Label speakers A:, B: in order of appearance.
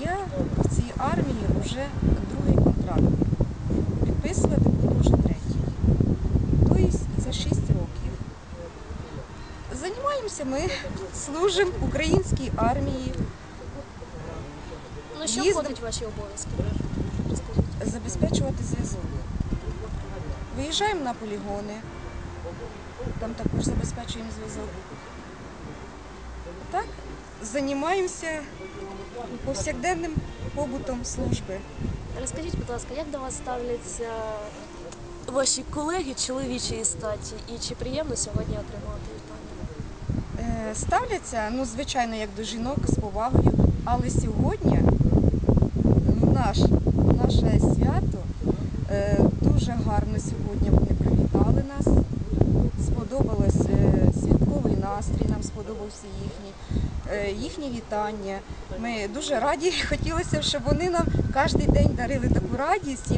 A: я в цій армії вже другий контракт. Підписувати буду вже третій. Тобто це 6 років. Займаємося ми, служимо українській армії,
B: Ну що
A: Їздом-
B: входить в ваші обов'язки?
A: Забезпечувати зв'язок. Виїжджаємо на полігони, там також забезпечуємо зв'язок. Так, займаємося повсякденним побутом служби.
B: Розкажіть, будь ласка, як до вас ставляться ваші колеги чоловічої статі і чи приємно сьогодні отримувати вітання?
A: Е, Ставляться, ну, звичайно, як до жінок з повагою, але сьогодні ну, наш, наше свято е, дуже гарно сьогодні вони привітали нам сподобався їхній, е, їхнє вітання. Ми дуже раді, хотілося б, щоб вони нам кожен день дарили таку радість,